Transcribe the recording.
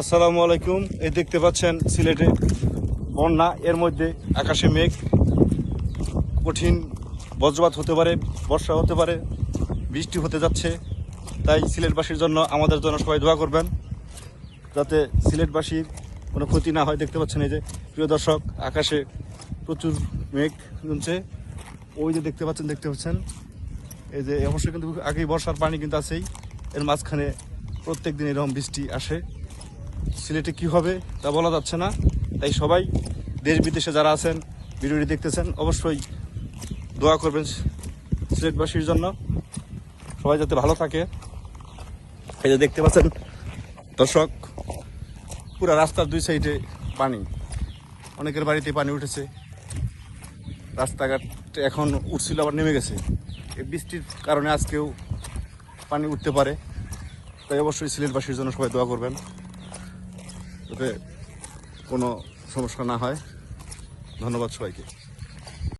আসসালামু আলাইকুম। এই দেখতে পাচ্ছেন সিলেটে বন্যা, এর মধ্যে আকাশে মেঘ। কঠিন বজ্রপাত হতে পারে, বর্ষা হতে পারে, বৃষ্টি হতে যাচ্ছে। তাই সিলেটবাসীর জন্য আমাদের জন্য সবাই দোয়া করবেন, যাতে সিলেটবাসীর কোনো ক্ষতি না হয়। দেখতে পাচ্ছেন এই যে, প্রিয় দর্শক, আকাশে প্রচুর মেঘ জমছে। ওই যে দেখতে পাচ্ছেন দেখতে পাচ্ছেন? এই যে অবশ্যই কিন্তু আগেই বর্ষার পানি কিন্তু আছেই। এর মাঝখানে প্রত্যেক দিন এরকম বৃষ্টি আসে। সিলেটে কি হবে তা বলা যাচ্ছে না। তাই সবাই দেশ বিদেশে যারা আছেন, ভিডিওটি দেখতেছেন, অবশ্যই দোয়া করবেন সিলেটবাসীর জন্য। সবাই যাতে ভালো থাকে। এই যে দেখতে পাচ্ছেন, দর্শক, পুরো রাস্তার দুই সাইডে পানি। অনেকের বাড়িতে পানি উঠেছে। রাস্তাঘাট এখন উঠছিল, আবার নেমে গেছে। এই বৃষ্টির কারণে আজকেও পানি উঠতে পারে। তাই অবশ্যই সিলেটবাসীর জন্য সবাই দোয়া করবেন। যাতে কোনো সমস্যা না হয়। ধন্যবাদ সবাইকে।